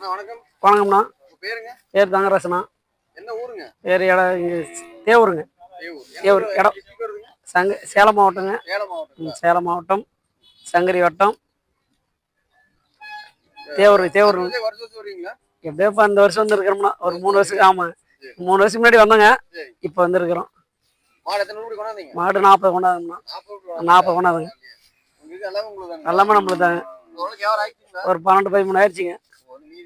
வணக்கம். வணக்கம்ண்ணா. பேருங்க? பேர் தங்கராசனா என்ன ஊருங்க? பேர் இடம் இங்கே தேவருங்க. தேவூர். இடம். சங்க சேலம் மாவட்டங்க. சேலம் மாவட்டம். சங்கரி வட்டம். தேவூர் தேவூர். எப்படியோ இப்போ இந்த வருஷம் வந்துருக்கிறோம்னா ஒரு மூணு வருஷம் ஆமாங்க மூணு வருஷம் முன்னாடி வந்தோங்க. இப்போ வந்திருக்கிறோம். மாடு நாற்பது கொண்டாதுங்கண்ணா நாற்பது கொண்டாதுங்க எல்லாமே நம்மளுக்கு தாங்க ஒரு பன்னெண்டு பதிமூணு ஆயிடுச்சுங்க ஒரு நீதி தான் இருக்குங்க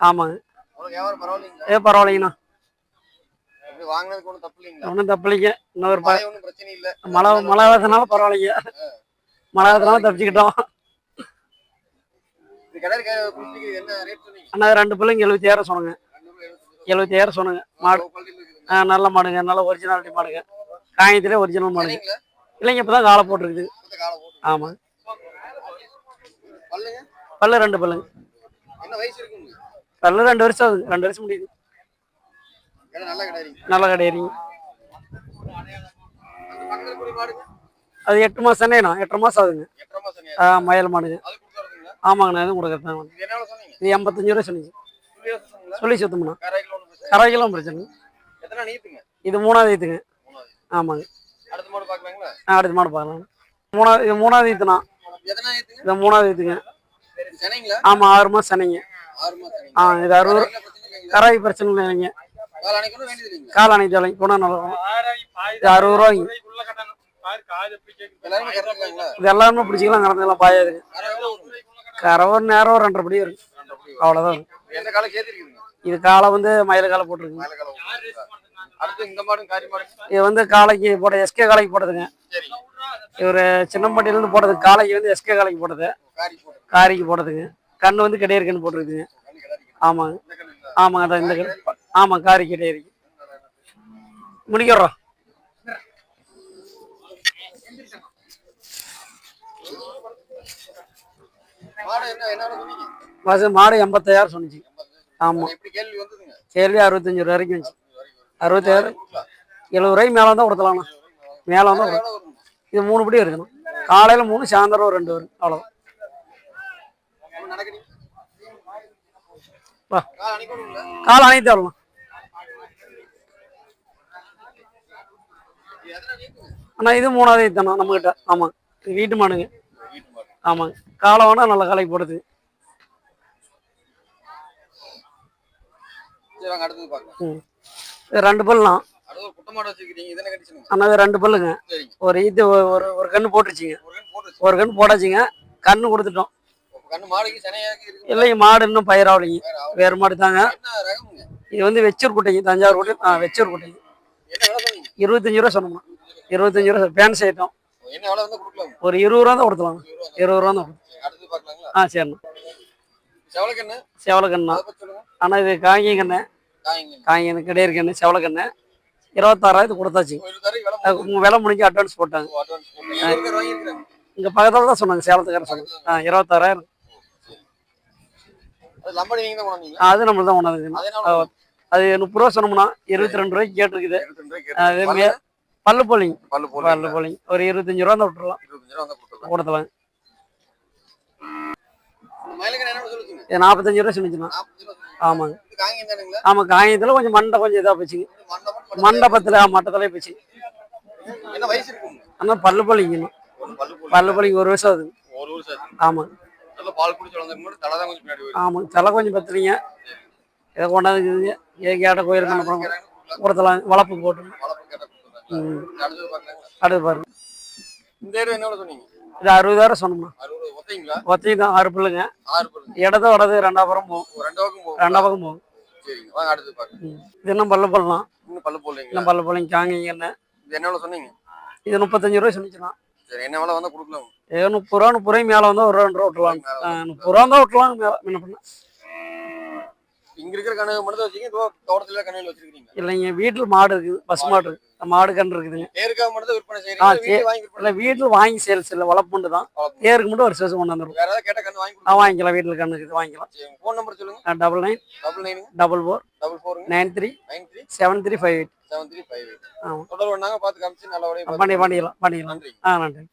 ஆமாங்க. ஏ பரவாயில்லைங்கண்ணா. ஒன்றும் தப்பு இல்லைங்க இன்னொரு மழை மழை வரதுனால பரவாயில்லைங்க. மழை வரதுனால தப்பிச்சுக்கிட்டோம். அண்ணா ரெண்டு பிள்ளைங்க எழுபத்தி சொன்னாங்க. ரெண்டு ரூபாய் எழுபத்தஞ்சு எழுபத்தி ஆயிரம் சொன்னாங்க மாடு ஆ, நல்ல மாடுங்க. நல்ல ஒரிஜினாலிட்டி மாடுங்க. காயத்திலே ஒரிஜினல் மாடுங்க. இல்லைங்க இப்போ தான் காலை போட்டிருக்குது. பல்லுங்க? பல்லு ரெண்டு பல்லுங்க. பல்லு ரெண்டு வருஷம் ஆகுது. ரெண்டு வருஷம் முடியுது. நல்ல கடை இருக்கு. நல்ல கிடையாதுங்க அந்த பக்கத்துல குடி மாடுங்க அது எட்டு மாதம் தானேண்ணா எட்டரை மாதம் ஆகுதுங்க. ஆ மயில் மாடுங்க ஆமாங்கண்ணா எதுவும் கொடுக்குறதாங்க இது சொன்னீங்க? எண்பத்தஞ்சு ரூபா சொன்னீங்களா? சொல்லி சுத்தம்ண்ணா கரைக்கெல்லாம் பிரச்சனை இது மூணாவது ஈத்துங்க. ஆமாங்க. அடுத்த மாடு பார்க்கலாங்களா? ஆ, அடுத்த மாடு பார்க்கலாம். மூணாவது இது மூணாவது ஈத்துண்ணா. இது மூணாவது ஈத்துங்க. ஆமாம் ஆறு சனிங்க மாசம் ஆ இது அறுபது கராய் பிரச்சனை இல்லைங்க. கால் அணைத்து வேலைக்கு போனால் நல்லா இது அறுபது ரூபாய்ங்க. இது எல்லாருமே பிடிச்சிக்கலாம். கறந்துக்கலாம் பாயாதுங்க கரை ஒரு நேரம் ரெண்டரை படி வரும். அவ்வளோதான் இது காலை வந்து மயில் காலை மாடு இது வந்து காலைக்கு போட எஸ்கே காலைக்கு போட்டதுங்க. இவர் சின்னம்பட்டியிலேருந்து போட்டது காலைக்கு வந்து எஸ்கே காலைக்கு போட்டது. காரிக்கு போட்டதுங்க. கண்ணு வந்து கிடையிருக்குன்னு போட்டிருக்குங்க ஆமாங்க ஆமாங்க அதான் இந்த கண் ஆமாம் காரி கிடையிருக்கு முடிக்கிறோம் மாடு மாடு எண்பத்தாயிரம் சொன்னிச்சு. ஆமாம் கேள்வி அறுபத்தஞ்சு ரூபா வரைக்கும் வந்துச்சு அறுபத்தாயிரம் எழுபது ரூபாய்க்கு மேலே தான் கொடுத்தலாம்ண்ணா மேலே தான் எவ்வளோ இது மூணு படி இருக்கணும். காலையில் மூணு சாயந்தரம் ரெண்டு வரும். அவ்வளோ நடக்கிறீங்க வா. கால் அனைத்து வரலாம் அண்ணா இது மூணாவது தானே? நம்மகிட்ட. ஆமாம் இது வீட்டு மாடுங்க. மாடு ஆமாங்க காலை வேணா நல்ல காலைக்கு போடுது. ரெண்டு பல்லாம் அண்ணா இது ரெண்டு பல்லுங்க. ஒரு ஈத்து ஒரு ஒரு- கன்று போட்டுருச்சிங்க. ஒரு கண் போட்டு ஒரு கன்று போட்டாச்சுங்க. கொடுத்துட்டோம். கண்ணு இருக்கு. இல்லைங்க மாடு இன்னும் பயிராகலைங்க. வேற மாடு தாங்க. இது வந்து வெச்சூர் குட்டைங்க தஞ்சாவூர் குட்டை. ஆ வெச்சூர் குட்டைங்க. இருபத்தஞ்சு ரூபா சொன்னோம்னா இருபத்தஞ்சு ரூபா வந்து கொடுக்கலாம்? ஒரு இருபது ரூபா தான் கொடுத்துலாம் இருபது ரூபா தான். ஆ சரிண்ணா. செவலக்கண்ணு? ஆனால் இது காங்கி கண்ணு. காய்ங்க காங்கி கிடையாது கண்ணு செவலக்கண்ணு. இருபத்தாறாயிரத்து கொடுத்தாச்சு. விலை அது உங்க விலை முடிஞ்சு அட்வான்ஸ் போட்டாங்க. இங்கே பக்கத்தில் தான் சொன்னாங்க சேலத்துக்கார சொன்னாங்க. ஆ இருபத்தாறாயிரம். அது நீங்க தான் கொண்டாந்தீங்க அது முப்பது ரூபா சொன்னோம்னா இருபத்தி ரெண்டு ரூபாய்க்கு கேட்டிருக்குது. பல்லு? போலிங்க பல்லு போல பல்லு போலிங்க ஒரு இருபத்தஞ்சு ரூபா தான் விட்டுறலாம் கொடுத்தலாம் நாற்பத்தஞ்சு ரூபா சொன்னிச்சுண்ணா. ஆமாங்க. இது ஆமாம் காயத்தில் கொஞ்சம் மண்டை கொஞ்சம் இதாக போச்சுங்க மண்டபத்தில் மட்டத்தில் போச்சு என்ன வயசு இருக்குங்க ஆனால் பல்லு ஒரு பல்லு போல பல்லு போலிங்க ஒரு வருஷம் ஆகுது. சார் ஆமாங்க தலை கொஞ்சம் பின்னாடி வரும் ஆமாங்க தலை கொஞ்சம் பத்துலீங்க இதை கொண்டாந்துக்குதுங்க ஏ கேட்ட கோயிலுக்கு அனுப்புறோம். கொடுத்தலாம் வளர்ப்பு போட்டு அடுத்து பாருங்க. இந்த இது அறுபதாயிரம் அறுபது ஒத்தைங்களா ஒத்தி தான் ஆறு பிள்ளைங்க ஆறு வடது ரெண்டாம் பக்கம் போகும். ரெண்டு பக்கம் போகும் ரெண்டாம் பக்கம் போகும். சரிங்க வாங்க அடுத்தது பாருங்க. ம். இது இன்னும் பல்லு பல்லாம் இன்னும் பல்லு போடலீங்களா? இன்னும் பல்லு பல்லிங்க காங்கிங்கன்னு இது என்ன சொன்னீங்க? இது முப்பத்தஞ்சு ரூபாய் சொன்னிச்சுண்ணா சரி என்ன விலை வந்தா கொடுக்கலாம். ஏதோ முப்பது ரூபா முப்பது ரூபாய் மேலே வந்தால் ஒரு ரெண்டு ரூபா விட்டுலாம் முப்பது ரூபா தான் விட்டுலாம் மேலே என்ன பண்ண? இங்க இருக்கிற கணக்கு மட்டும் வச்சீங்க இதோ தோட்டத்துல கணையில் வச்சிருக்கீங்க இல்லைங்க வீட்டில் மாடு இருக்குது. பசு மாடு இருக்குது. மாடு கன்று இருக்குதுங்க. பேருக்காக மட்டும் விற்பனை செய்யறீங்க இல்லை வீட்டில் வாங்கி சேல்ஸ் இல்லை வளர்ப்புண்டு தான். ஏருக்கு மட்டும். ஒரு சேல்ஸ் கொண்டு வந்துடும் வேற ஏதாவது கேட்ட கண்ணு வாங்கி ஆ வாங்கிக்கலாம். வீட்டில் கன்று இருக்குது வாங்கிக்கலாம். ஃபோன் நம்பர் சொல்லுங்க. டபுள் நைன் டபுள் நைனுங்க double four double ஃபோருங்க nine three nine three seven three five eight seven three five eight ஆமாம் தொடர்பு பண்ணாங்க பார்த்து காமிச்சு நல்லபடியாக பண்ணி பண்ணிக்கலாம் பண்ணிக்கலாம் நன்றி. ஆ நன்றி.